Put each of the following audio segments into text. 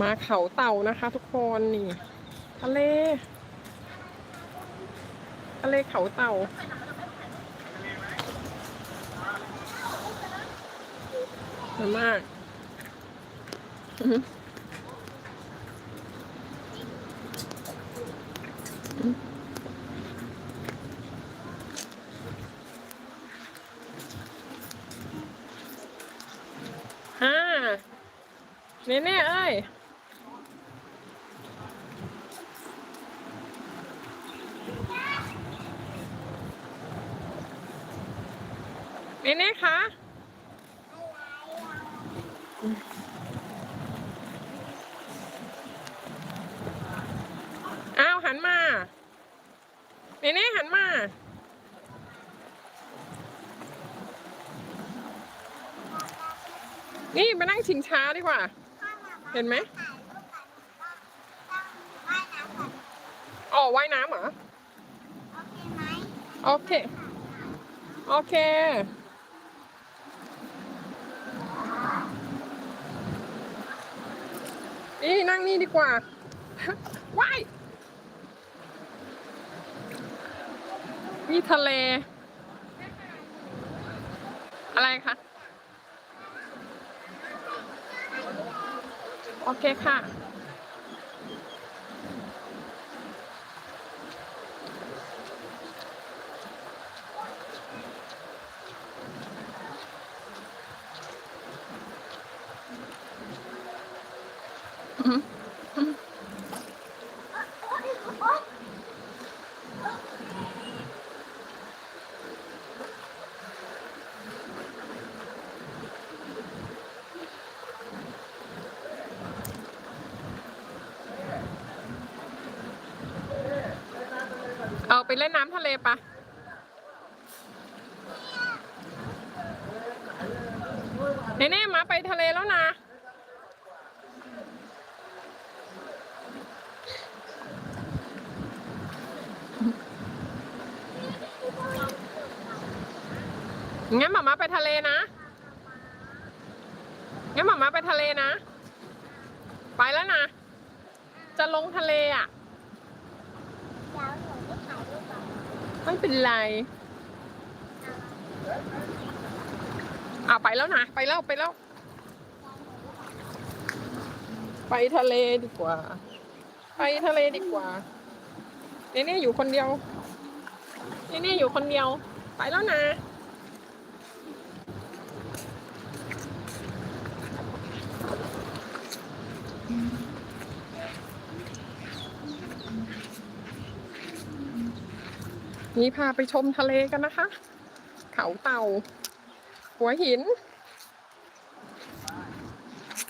มาเขาเต่านะคะทุกคนนี่ ทะเล ทะเลเขาเต่าสวยมาก อือหือฮ่าเน่เน่เอ้ยเน่เน่คะอ้าวหันมาเนเน่หันมานี่มานั่งชิงช้าดีกว่า เห็นไหมอ๋อว่ายน้ำเหรอ โอเค โอเค นี่นั่งนี่ดีกว่า ว้ายนี่ทะเล อะไรคะ โอเคค่ะเเล่นน้ำทะเลปะเน่ๆมาไปทะเลแล้วนะงั้นหมามาไปทะเลนะ งั้นหมามาไปทะเลนะ ไปแล้วนะ จะลงทะเลอะ ไม่เป็นไรอ่าไปแล้วนะไปแล้วไปแล้ว ไปทะเลดีกว่า ไปทะเลดีกว่าเนเน่อยู่คนเดียวเนเน่อยู่คนเดียว ไปแล้วนะ นี่พาไปชมทะเลกันนะคะ เขาเต่า หัวหิน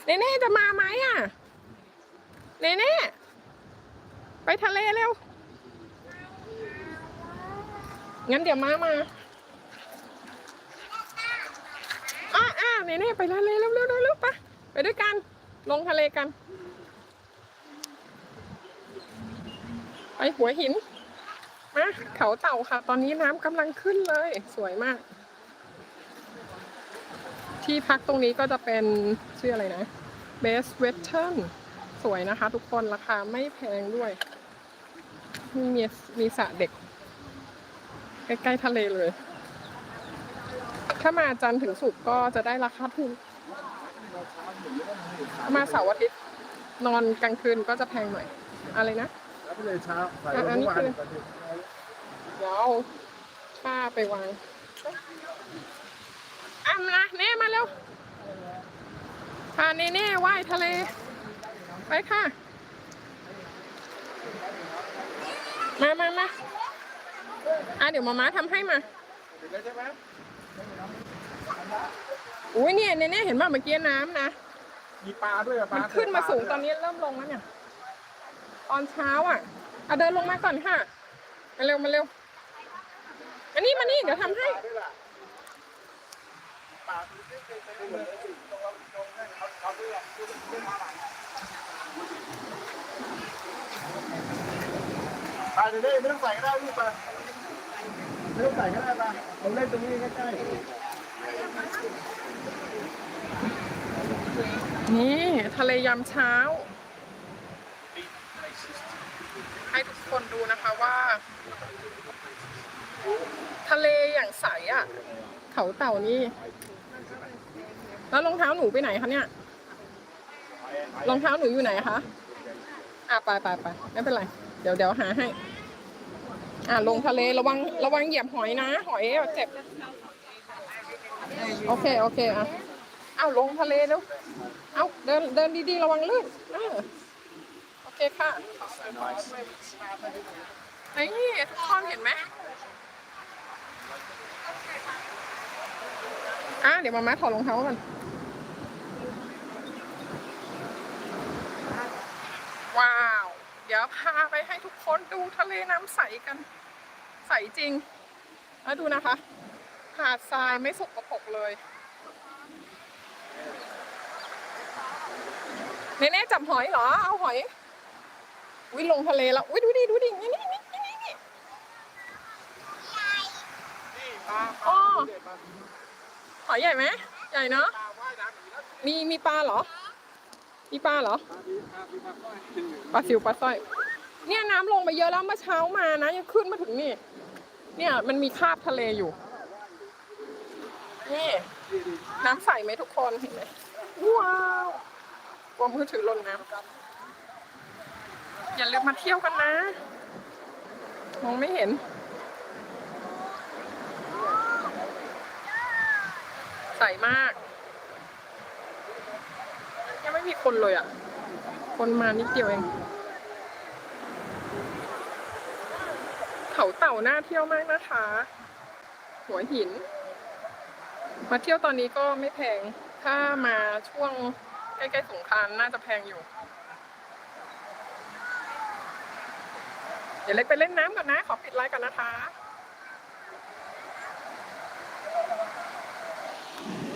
เนเน่จะมาไหมอะเนเน่ไปทะเลเร็ว งั้นเดี๋ยวมามาอ้าอ้าเนเน่ไปทะเลเร็วเร็วเร็วเร็วไปไปด้วยกัน ลงทะเลกัน ไปหัวหิน มาเขาเต่าค่ะ ตอนนี้น้ำกำลังขึ้นเลย สวยมาก ที่พักตรงนี้ก็จะเป็นชื่ออะไรนะ Best Western สวยนะคะ ทุกคนราคาไม่แพงด้วยมีมีมีสระเด็ก ใกล้ๆทะเลเลย ถ้ามาจันทร์ถึงศุกร์ก็จะได้ราคาถูกถ้ามาเสาร์อาทิตย์นอนกลางคืนก็จะแพงหน่อย อะไรนะแล้วไปเลยเช้าใส่อะอันนี้เมื่อวานคือตอนนี้เดี๋ยวเอาผ้าไปวางอะมาเน่มาเร็วพาเน่เน่ว่ายทะเล ไปค่ะ มามามาอะเดี๋ยวมาม้าทำให้มาถึงแล้วใช่ไหมอุ้ยเนี่ยเน่เน่เห็นป่ะเมื่อกี้น้ำนะ มีปลาด้วยอะปลามันขึ้นมาสูงตอนนี้เริ่มลงแล้วเนี่ย ตอนเช้าอะเอาเดินลงมาก่อนค่ะ มาเร็วมาเร็ว อันนี้มานี่เดี๋ยวทำให้ไปเดี๋ยวนี้ไม่ต้องใส่ก็ได้ลูกไปไม่ต้องใส่ก็ได้ไปเราเล่นตรงนี้ใกล้ๆนี่ทะเลยามเช้า ให้ทุกคนดูนะคะว่า ทะเลอย่างใสอะ่ะ เขาเต่านี่ แล้วรองเท้าหนูไปไหนคะเนี่ย รองเท้าหนูอยู่ไหนคะอะไปไปไปไม่เป็นไร เดี๋ยวเดี๋ยวหาให้ อะลงทะเลระวังระวังเหยียบหอยนะ หอยเจ็บ โอเคโอเคอะเอาลงทะเลแล้วเอาเดินเดินดีๆระวังลื่นโอเคค่ะไอ้นี่ทุกคนเห็นไหมอะ เดี๋ยวมาม่าถอดรองเท้ากันว้าว เดี๋ยวพาไปให้ทุกคนดูทะเลน้ำใสกัน ใสจริง แล้วดูนะคะ หาดทรายไม่สกปรกเลยเนเน่จับหอยเหรอ เอาหอยวิลงทะเลแล้ววิดูดิ ดูดิ นี่นี่นี่นี่นี่ปลาอ๋อเด็ดปลา หอยใหญ่ไหมใหญ่เนาะมีมีปลาเหรอ มีปลาเหรอปลาดีปลาดีปลาก้อยปลาซิวปลาสร้อย เนี่ยน้ำลงไปเยอะแล้วเมื่อเช้ามานะยังขึ้นมาถึงนี่ เนี่ยมันมีคราบทะเลอยู่ นี่ น้ำใสไหมทุกคนเห็นไหมว้าวกลัวมือถือล่นน้ำอย่าลืมมาเที่ยวกันนะ มองไม่เห็น ใสมาก ยังไม่มีคนเลยอะ คนมานิดเดียวเอง เขาเต่าน่าเที่ยวมากนะคะ หัวหิน มาเที่ยวตอนนี้ก็ไม่แพง ถ้ามาช่วงใกล้ๆสงกรานต์น่าจะแพงอยู่ เดี๋ยวเล็กไปเล่นน้ำก่อนนะ ขอปิดไลน์ก่อนนะคะ